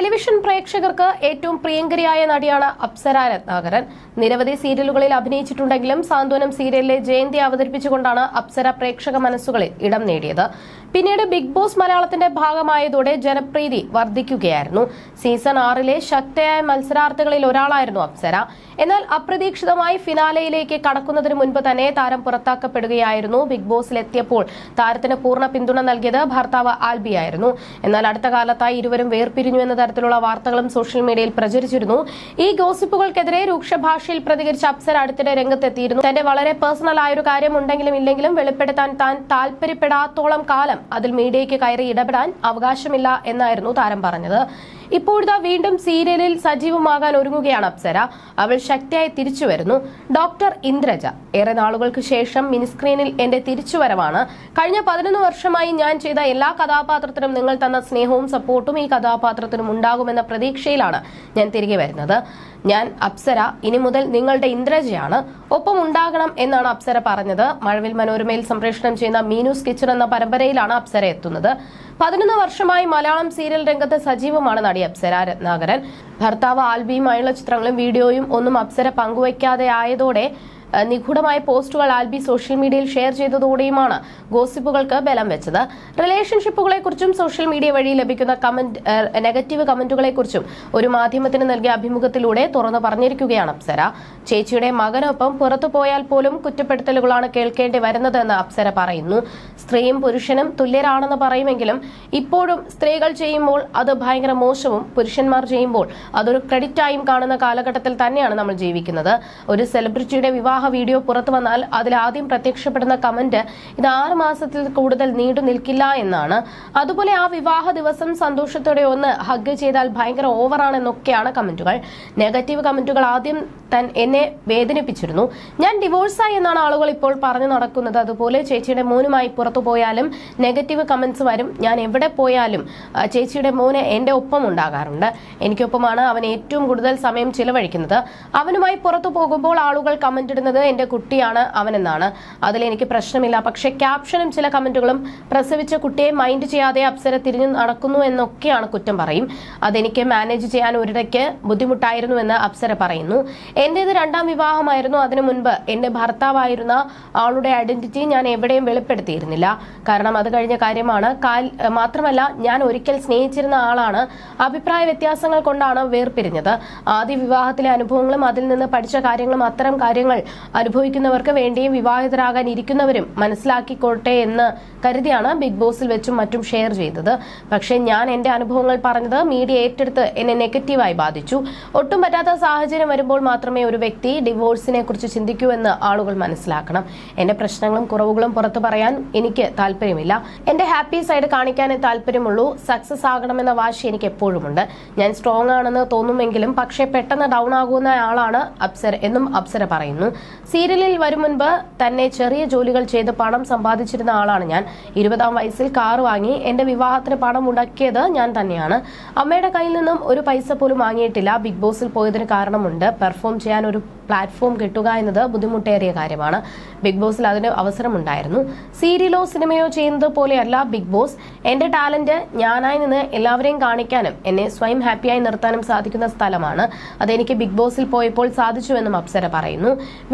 Television പ്രേക്ഷകർക്ക് ഏറ്റവും പ്രിയങ്കരിയായ നടിയാണ് അപ്സര രത്നാകരൻ. നിരവധി സീരിയലുകളിൽ അഭിനയിച്ചിട്ടുണ്ടെങ്കിലും സാന്ത്വനം സീരിയലിലെ ജയന്തി അവതരിപ്പിച്ചുകൊണ്ടാണ് അപ്സര പ്രേക്ഷക മനസ്സുകളിൽ ഇടം നേടിയത്. പിന്നീട് ബിഗ് ബോസ് മലയാളത്തിന്റെ ഭാഗമായതോടെ ജനപ്രീതി വർദ്ധിക്കുകയായിരുന്നു. സീസൺ ആറിലെ ശക്തയായ മത്സരാർത്ഥികളിൽ ഒരാളായിരുന്നു അപ്സര. എന്നാൽ അപ്രതീക്ഷിതമായി ഫിനാലയിലേക്ക് കടക്കുന്നതിന് മുൻപ് തന്നെ താരം പുറത്താക്കപ്പെടുകയായിരുന്നു. ബിഗ് ബോസിലെത്തിയപ്പോൾ താരത്തിന് പൂർണ പിന്തുണ നൽകിയത് ഭർത്താവ് ആൽബിയായിരുന്നു. എന്നാൽ അടുത്ത കാലത്തായി ഇരുവരും വേർപിരിഞ്ഞു എന്ന തരത്തിലുള്ള വാർത്തകളും സോഷ്യൽ മീഡിയയിൽ പ്രചരിച്ചിരുന്നു. ഈ ഗോസിപ്പുകൾക്കെതിരെ രൂക്ഷ ഭാഷയിൽ പ്രതികരിച്ച അപ്സര അടുത്തിടെ രംഗത്തെത്തിയിരുന്നു. തന്റെ വളരെ പേഴ്സണൽ ആയ ഒരു കാര്യം ഉണ്ടെങ്കിലും ഇല്ലെങ്കിലും വെളിപ്പെടുത്താൻ താൻ താല്പര്യപ്പെടാത്തോളം കാലം അതിൽ മീഡിയയ്ക്ക് കയറി ഇടപെടാൻ അവകാശമില്ല എന്നായിരുന്നു താരം പറഞ്ഞത്. ഇപ്പോഴത്തെ വീണ്ടും സീരിയലിൽ സജീവമാകാൻ ഒരുങ്ങുകയാണ് അപ്സര. അവൾ ശക്തിയായി തിരിച്ചു വരുന്നു. ഡോക്ടർ ഇന്ദ്രജ. ഏറെ നാളുകൾക്ക് ശേഷം മിനിസ്ക്രീനിൽ എന്റെ തിരിച്ചുവരവാണ്. കഴിഞ്ഞ പതിനൊന്ന് വർഷമായി ഞാൻ ചെയ്ത എല്ലാ കഥാപാത്രത്തിനും നിങ്ങൾ തന്ന സ്നേഹവും സപ്പോർട്ടും ഈ കഥാപാത്രത്തിനും ഉണ്ടാകുമെന്ന പ്രതീക്ഷയിലാണ് ഞാൻ തിരികെ വരുന്നത്. ഞാൻ അപ്സര ഇനി മുതൽ നിങ്ങളുടെ ഇന്ദ്രജയാണ്. ഒപ്പം ഉണ്ടാകണം എന്നാണ് അപ്സര പറഞ്ഞത്. മഴവിൽ മനോരമയിൽ സംപ്രേഷണം ചെയ്യുന്ന മീനൂസ് കിച്ചൺ എന്ന പരമ്പരയിലാണ് അപ്സര എത്തുന്നത്. പതിനൊന്ന് വർഷമായി മലയാളം സീരിയൽ രംഗത്ത് സജീവമാണ് നടി അപ്സര രത്നാകരൻ ഭർത്താവ് ആൽബിയുമായുള്ള ചിത്രങ്ങളും വീഡിയോയും ഒന്നും അപ്സര പങ്കുവയ്ക്കാതെ ആയതോടെ നിഗൂഢമായ പോസ്റ്റുകൾ ആൽബി സോഷ്യൽ മീഡിയയിൽ ഷെയർ ചെയ്തതോടെയുമാണ് ഗോസിപ്പുകൾക്ക് ബലം വെച്ചത്. റിലേഷൻഷിപ്പുകളെ കുറിച്ചും സോഷ്യൽ മീഡിയ വഴി ലഭിക്കുന്ന കമന്റ് നെഗറ്റീവ് കമന്റുകളെ കുറിച്ചും ഒരു മാധ്യമത്തിന് നൽകിയ അഭിമുഖത്തിലൂടെ തുറന്നു പറഞ്ഞിരിക്കുകയാണ് അപ്സര. ചേച്ചിയുടെ മകനൊപ്പം പുറത്തു പോയാൽ പോലും കുറ്റപ്പെടുത്തലുകളാണ് കേൾക്കേണ്ടി വരുന്നതെന്ന് അപ്സര പറയുന്നു. സ്ത്രീയും പുരുഷനും തുല്യരാണെന്ന് പറയുമെങ്കിലും ഇപ്പോഴും സ്ത്രീകൾ ചെയ്യുമ്പോൾ അത് ഭയങ്കര മോശവും പുരുഷന്മാർ ചെയ്യുമ്പോൾ അതൊരു ക്രെഡിറ്റായും കാണുന്ന കാലഘട്ടത്തിൽ തന്നെയാണ് നമ്മൾ ജീവിക്കുന്നത്. ഒരു സെലിബ്രിറ്റിയുടെ വിവാഹ വീഡിയോ പുറത്തു വന്നാൽ അതിൽ ആദ്യം പ്രത്യക്ഷപ്പെടുന്ന കമന്റ് ഇത് ആറ് മാസത്തിൽ കൂടുതൽ നീണ്ടു നിൽക്കില്ല എന്നാണ്. അതുപോലെ ആ വിവാഹ ദിവസം സന്തോഷത്തോടെ ഒന്ന് ഹഗ് ചെയ്താൽ ഭയങ്കര ഓവറാണെന്നൊക്കെയാണ് കമന്റുകൾ. നെഗറ്റീവ് കമന്റുകൾ ആദ്യം തൻ എന്നെ വേദനിപ്പിച്ചിരുന്നു. ഞാൻ ഡിവോഴ്സായി എന്നാണ് ആളുകൾ ഇപ്പോൾ പറഞ്ഞു നടക്കുന്നത്. അതുപോലെ ചേച്ചിയുടെ മോനുമായി പുറത്തു പോയാലും നെഗറ്റീവ് കമന്റ്സ് വരും. ഞാൻ എവിടെ പോയാലും ചേച്ചിയുടെ മോന് എന്റെ ഒപ്പം ഉണ്ടാകാറുണ്ട്. എനിക്കൊപ്പമാണ് അവൻ ഏറ്റവും കൂടുതൽ സമയം ചിലവഴിക്കുന്നത്. അവനുമായി പുറത്തു പോകുമ്പോൾ ആളുകൾ കമന്റ് ഇടുന്നത് എന്റെ കുട്ടിയാണ് അവനെന്നാണ്. അതിൽ എനിക്ക് പ്രശ്നമില്ല. പക്ഷെ ക്യാപ്ഷനും ചില കമന്റുകളും പ്രസവിച്ച കുട്ടിയെ മൈൻഡ് ചെയ്യാതെ അപ്സര തിരിഞ്ഞു നടക്കുന്നു എന്നൊക്കെയാണ് കുറ്റം പറയും. അതെനിക്ക് മാനേജ് ചെയ്യാൻ ഒരിടയ്ക്ക് ബുദ്ധിമുട്ടായിരുന്നു എന്ന് അപ്സര പറയുന്നു. എന്റേത് രണ്ടാം വിവാഹമായിരുന്നു. അതിനു മുൻപ് എന്റെ ഭർത്താവായിരുന്ന ആളുടെ ഐഡന്റിറ്റി ഞാൻ എവിടെയും വെളിപ്പെടുത്തിയിരുന്നില്ല. കാരണം അത് കഴിഞ്ഞ കാര്യമാണ്. മാത്രമല്ല ഞാൻ ഒരിക്കൽ സ്നേഹിച്ചിരുന്ന ആളാണ്. അഭിപ്രായ വ്യത്യാസങ്ങൾ കൊണ്ടാണ് വേർപിരിഞ്ഞത്. ആദ്യ വിവാഹത്തിലെ അനുഭവങ്ങളും അതിൽ നിന്ന് പഠിച്ച കാര്യങ്ങളും അത്തരം കാര്യങ്ങൾ അനുഭവിക്കുന്നവർക്ക് വേണ്ടിയും വിവാഹിതരാകാൻ ഇരിക്കുന്നവരും മനസ്സിലാക്കിക്കോട്ടെ എന്ന് കരുതിയാണ് ബിഗ് ബോസിൽ വെച്ചും മറ്റും ഷെയർ ചെയ്തത്. പക്ഷേ ഞാൻ എന്റെ അനുഭവങ്ങൾ പറഞ്ഞത് മീഡിയ ഏറ്റെടുത്ത് എന്നെ നെഗറ്റീവായി ബാധിച്ചു. ഒട്ടും പറ്റാത്ത സാഹചര്യം വരുമ്പോൾ മാത്രമേ ഒരു വ്യക്തി ഡിവോഴ്സിനെ കുറിച്ച് ചിന്തിക്കൂ എന്ന് ആളുകൾ മനസ്സിലാക്കണം. എന്റെ പ്രശ്നങ്ങളും കുറവുകളും പുറത്തു പറയാൻ എനിക്ക് താല്പര്യമില്ല. എന്റെ ഹാപ്പി സൈഡ് കാണിക്കാനേ താല്പര്യമുള്ളൂ. സക്സസ് ആകണമെന്ന വാശി എനിക്ക് എപ്പോഴുമുണ്ട്. ഞാൻ സ്ട്രോങ് ആണെന്ന് തോന്നുമെങ്കിലും പക്ഷേ പെട്ടെന്ന് ഡൗൺ ആകുന്ന ആളാണ് അപ്സര എന്നും അപ്സര പറയുന്നു. സീരിയലിൽ വരും മുൻപ് തന്നെ ചെറിയ ജോലികൾ ചെയ്ത് പണം സമ്പാദിച്ചിരുന്ന ആളാണ് ഞാൻ. ഇരുപതാം വയസ്സിൽ കാർ വാങ്ങി എന്റെ വിവാഹത്തിന് പണം മുടക്കിയത് ഞാൻ തന്നെയാണ്. അമ്മയുടെ കയ്യിൽ നിന്നും ഒരു പൈസ പോലും വാങ്ങിയിട്ടില്ല. ബിഗ് ബോസിൽ പോയതിന് കാരണമുണ്ട്. പെർഫോം ചെയ്യാൻ ഒരു പ്ലാറ്റ്ഫോം കിട്ടുക എന്നത് ബുദ്ധിമുട്ടേറിയ കാര്യമാണ്. ബിഗ് ബോസിൽ അതിന് അവസരമുണ്ടായിരുന്നു. സീരിയലോ സിനിമയോ ചെയ്യുന്നത് പോലെയല്ല ബിഗ് ബോസ്. എന്റെ ടാലന്റ് ഞാനായി നിന്ന് എല്ലാവരെയും കാണിക്കാനും എന്നെ സ്വയം ഹാപ്പിയായി നിർത്താനും സാധിക്കുന്ന സ്ഥലമാണ്. അതെനിക്ക് ബിഗ് ബോസിൽ പോയപ്പോൾ സാധിച്ചുവെന്നും അപ്സര പറയുന്നു.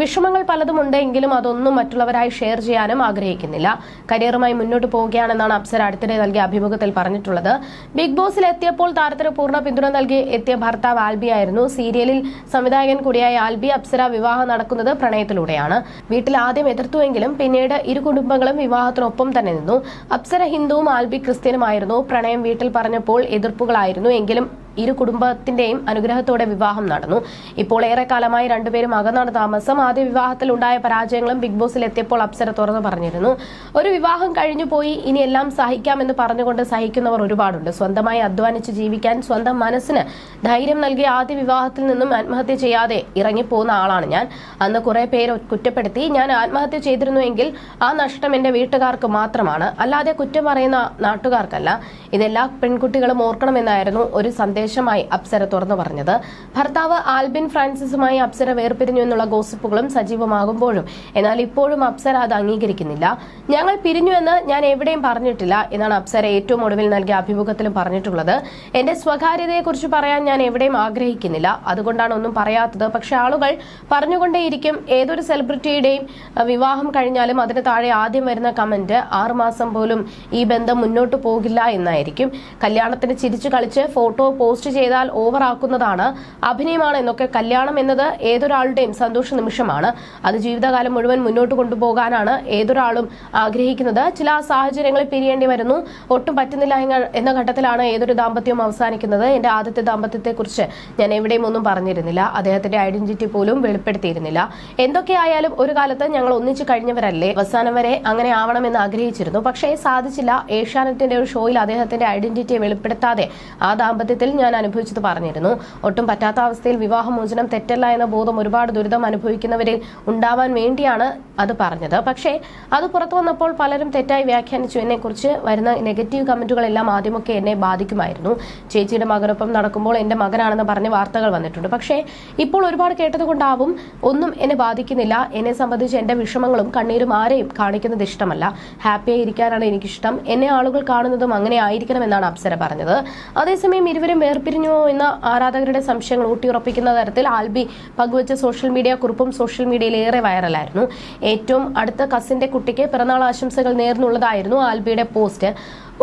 വിഷമങ്ങൾ പലതും ഉണ്ടെങ്കിലും അതൊന്നും മറ്റുള്ളവരായി ഷെയർ ചെയ്യാനും ആഗ്രഹിക്കുന്നില്ല. കരിയറുമായി മുന്നോട്ട് പോവുകയാണെന്നാണ് അപ്സര അടുത്തിടെ നൽകിയ അഭിമുഖത്തിൽ പറഞ്ഞിട്ടുള്ളത്. ബിഗ് ബോസിൽ എത്തിയപ്പോൾ താരത്തിന് പൂർണ പിന്തുണ നൽകി എത്തിയ ഭർത്താവ് ആൽബി ആയിരുന്നു. സീരിയലിൽ സംവിധായകൻ കൂടിയായ ആൽബി അപ്സര വിവാഹം നടക്കുന്നത് പ്രണയത്തിലൂടെയാണ്. വീട്ടിൽ ആദ്യം എതിർത്തുവെങ്കിലും പിന്നീട് ഇരു കുടുംബങ്ങളും വിവാഹത്തിനൊപ്പം തന്നെ നിന്നു. അപ്സര ഹിന്ദുവും ആൽബി ക്രിസ്ത്യനുമായിരുന്നു. പ്രണയം വീട്ടിൽ പറഞ്ഞപ്പോൾ എതിർപ്പുകളായിരുന്നു. എങ്കിലും ഇരു കുടുംബത്തിന്റെയും അനുഗ്രഹത്തോടെ വിവാഹം നടന്നു. ഇപ്പോൾ ഏറെക്കാലമായി രണ്ടുപേരും അകന്നാണ് താമസം. ആദ്യ വിവാഹത്തിൽ ഉണ്ടായ പരാജയങ്ങളും ബിഗ് ബോസിൽ എത്തിയപ്പോൾ അപ്സര തുറന്നു പറഞ്ഞിരുന്നു. ഒരു വിവാഹം കഴിഞ്ഞു പോയി ഇനി എല്ലാം സഹിക്കാമെന്ന് പറഞ്ഞുകൊണ്ട് സഹിക്കുന്നവർ ഒരുപാടുണ്ട്. സ്വന്തമായി അധ്വാനിച്ച് ജീവിക്കാൻ സ്വന്തം മനസ്സിന് ധൈര്യം നൽകി ആദ്യ വിവാഹത്തിൽ നിന്നും ആത്മഹത്യ ചെയ്യാതെ ഇറങ്ങിപ്പോകുന്ന ആളാണ് ഞാൻ. അന്ന് കുറെ പേര് കുറ്റപ്പെടുത്തി. ഞാൻ ആത്മഹത്യ ചെയ്തിരുന്നുവെങ്കിൽ ആ നഷ്ടം എന്റെ വീട്ടുകാർക്ക് മാത്രമാണ്. അല്ലാതെ കുറ്റം പറയുന്ന നാട്ടുകാർക്കല്ല. ഇതെല്ലാ പെൺകുട്ടികളും ഓർക്കണമെന്നായിരുന്നു ഒരു സന്ദേശമായി അപ്സര തുറന്നു പറഞ്ഞത്. ഭർത്താവ് ആൽബിൻ ഫ്രാൻസിസുമായി അപ്സര വേർപിരിഞ്ഞു എന്നുള്ള ഗോസിപ്പുകളും സജീവമാകുമ്പോഴും. എന്നാൽ ഇപ്പോഴും അപ്സര അത് അംഗീകരിക്കുന്നില്ല. ഞങ്ങൾ പിരിഞ്ഞു എന്ന് ഞാൻ എവിടെയും പറഞ്ഞിട്ടില്ല എന്നാണ് അപ്സര ഏറ്റവും ഒടുവിൽ നൽകിയ അഭിമുഖത്തിലും പറഞ്ഞിട്ടുള്ളത്. എന്റെ സ്വകാര്യതയെക്കുറിച്ച് പറയാൻ ഞാൻ എവിടെയും ആഗ്രഹിക്കുന്നില്ല. അതുകൊണ്ടാണ് ഒന്നും പറയാത്തത്. പക്ഷെ ആളുകൾ പറഞ്ഞുകൊണ്ടേയിരിക്കും. ഏതൊരു സെലിബ്രിറ്റിയുടെയും വിവാഹം കഴിഞ്ഞാലും അതിന് താഴെ ആദ്യം വരുന്ന കമന്റ് ആറുമാസം പോലും ഈ ബന്ധം മുന്നോട്ട് പോകില്ല എന്നായിരിക്കും. കല്യാണത്തിന് ചിരിച്ചു കളിച്ച് ഫോട്ടോ പോസ്റ്റ് ചെയ്താൽ ഓവർ ആക്കുന്നതാണ് അഭിനയമാണ് എന്നൊക്കെ കല്യാണം എന്നത് ഏതൊരാളുടെയും സന്തോഷ നിമിഷമാണ്. അത് ജീവിതകാലം മുഴുവൻ മുന്നോട്ട് കൊണ്ടുപോകാനാണ് ഏതൊരാളും ആഗ്രഹിക്കുന്നത്. ചില സാഹചര്യങ്ങളിൽ പിരിയേണ്ടി വരുന്നു. ഒട്ടും പറ്റുന്നില്ല എന്ന- ഘട്ടത്തിലാണ് ഏതൊരു ദാമ്പത്യവും അവസാനിക്കുന്നത്. എന്റെ ആദ്യത്തെ ദാമ്പത്യത്തെക്കുറിച്ച് ഞാൻ എവിടെയും ഒന്നും പറഞ്ഞിരുന്നില്ല. അദ്ദേഹത്തിന്റെ ഐഡന്റിറ്റി പോലും വെളിപ്പെടുത്തിയിരുന്നില്ല. എന്തൊക്കെയായാലും ഒരു കാലത്ത് ഞങ്ങൾ ഒന്നിച്ചു കഴിഞ്ഞവരല്ലേ? അവസാനം വരെ അങ്ങനെ ആവണമെന്ന് ആഗ്രഹിച്ചിരുന്നു. പക്ഷേ സാധിച്ചില്ല. ഏഷ്യാനെറ്റിന്റെ ഒരു ഷോയിൽ അദ്ദേഹത്തിന്റെ ഐഡന്റിറ്റി വെളിപ്പെടുത്താതെ ആ ദാമ്പത്യത്തിൽ അനുഭവിച്ചത് പറഞ്ഞിരുന്നു. ഒട്ടും പറ്റാത്ത അവസ്ഥയിൽ വിവാഹമോചനം തെറ്റല്ല എന്ന ബോധം ഒരുപാട് ദുരിതം അനുഭവിക്കുന്നവരിൽ ഉണ്ടാവാൻ വേണ്ടിയാണ് അത് പറഞ്ഞത്. പക്ഷേ അത് പുറത്തു വന്നപ്പോൾ പലരും തെറ്റായി വ്യാഖ്യാനിച്ചു. എന്നെക്കുറിച്ച് വരുന്ന നെഗറ്റീവ് കമന്റുകളെല്ലാം ആദ്യമൊക്കെ എന്നെ ബാധിക്കുമായിരുന്നു. ചേച്ചിയുടെ മകനൊപ്പം നടക്കുമ്പോൾ എന്റെ മകനാണെന്ന് പറഞ്ഞ് വാർത്തകൾ വന്നിട്ടുണ്ട്. പക്ഷേ ഇപ്പോൾ ഒരുപാട് കേട്ടതുകൊണ്ടാവും ഒന്നും എന്നെ ബാധിക്കുന്നില്ല. എന്നെ സംബന്ധിച്ച് എന്റെ വിഷമങ്ങളും കണ്ണീരും ആരെയും കാണിക്കുന്നത് ഇഷ്ടമല്ല. ഹാപ്പിയായി ഇരിക്കാനാണ് എനിക്കിഷ്ടം. എന്നെ ആളുകൾ കാണുന്നതും അങ്ങനെ ആയിരിക്കണം എന്നാണ് അപ്സര പറഞ്ഞത്. അതേസമയം ഇരുവരും വേർപിരിഞ്ഞോ എന്ന ആരാധകരുടെ സംശയങ്ങൾ ഊട്ടിയുറപ്പിക്കുന്ന തരത്തിൽ ആൽബി പങ്കുവച്ച സോഷ്യൽ മീഡിയ കുറിപ്പും സോഷ്യൽ മീഡിയയിൽ ഏറെ വൈറലായിരുന്നു. ഏറ്റവും അടുത്ത കസിന്റെ കുട്ടിക്ക് പിറന്നാൾ ആശംസകൾ നേർന്നുള്ളതായിരുന്നു ആൽബിയുടെ പോസ്റ്റ്.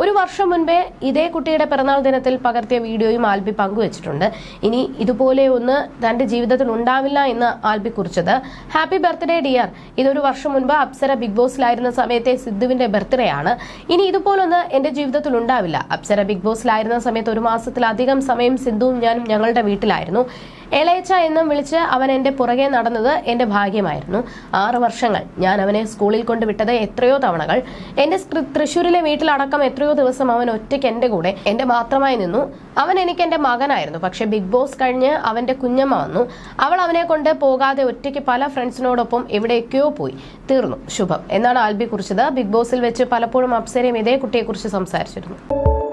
ഒരു വർഷം മുൻപേ ഇതേ കുട്ടിയുടെ പിറന്നാൾ ദിനത്തിൽ പകർത്തിയ വീഡിയോയും ആൽബി പങ്കുവച്ചിട്ടുണ്ട്. ഇനി ഇതുപോലെ ഒന്ന് തന്റെ ജീവിതത്തിൽ ഉണ്ടാവില്ല എന്ന് ആൽബി കുറിച്ചത്. ഹാപ്പി ബർത്ത്ഡേ ഡിയർ ഇതൊരു വർഷം മുൻപ് അപ്സര ബിഗ് ബോസിലായിരുന്ന സമയത്തെ സിദ്ധുവിന്റെ ബർത്ത്ഡേ ആണ് ഇനി ഇതുപോലൊന്ന് എന്റെ ജീവിതത്തിൽ ഉണ്ടാവില്ല. അപ്സര ബിഗ് ബോസിലായിരുന്ന സമയത്ത് ഒരു മാസത്തിലധികം സമയം സിദ്ധുവും ഞാനും ഞങ്ങളുടെ വീട്ടിലായിരുന്നു. എളയച്ച എന്നും വിളിച്ച് അവൻ എന്റെ പുറകെ നടന്നത് എന്റെ ഭാഗ്യമായിരുന്നു. ആറ് വർഷങ്ങൾ ഞാൻ അവനെ സ്കൂളിൽ കൊണ്ടുവിട്ടത് എത്രയോ തവണകൾ. എന്റെ തൃശ്ശൂരിലെ വീട്ടിലടക്കം എത്രയോ ദിവസം അവൻ ഒറ്റയ്ക്ക് എന്റെ കൂടെ എന്റെ മാത്രമായി നിന്നു. അവൻ എനിക്ക് എന്റെ മകനായിരുന്നു. പക്ഷേ ബിഗ് ബോസ് കഴിഞ്ഞ് അവന്റെ കുഞ്ഞമ്മ വന്നു. അവൾ അവനെ കൊണ്ട് പോകാതെ ഒറ്റയ്ക്ക് പല ഫ്രണ്ട്സിനോടൊപ്പം എവിടേക്കോ പോയി. തീർന്നു. ശുഭം. എന്നാണ് ആൽബി കുറിച്ചത്. ബിഗ് ബോസിൽ വെച്ച് പലപ്പോഴും അപ്സരയും ഇതേ കുട്ടിയെക്കുറിച്ച് സംസാരിച്ചിരുന്നു.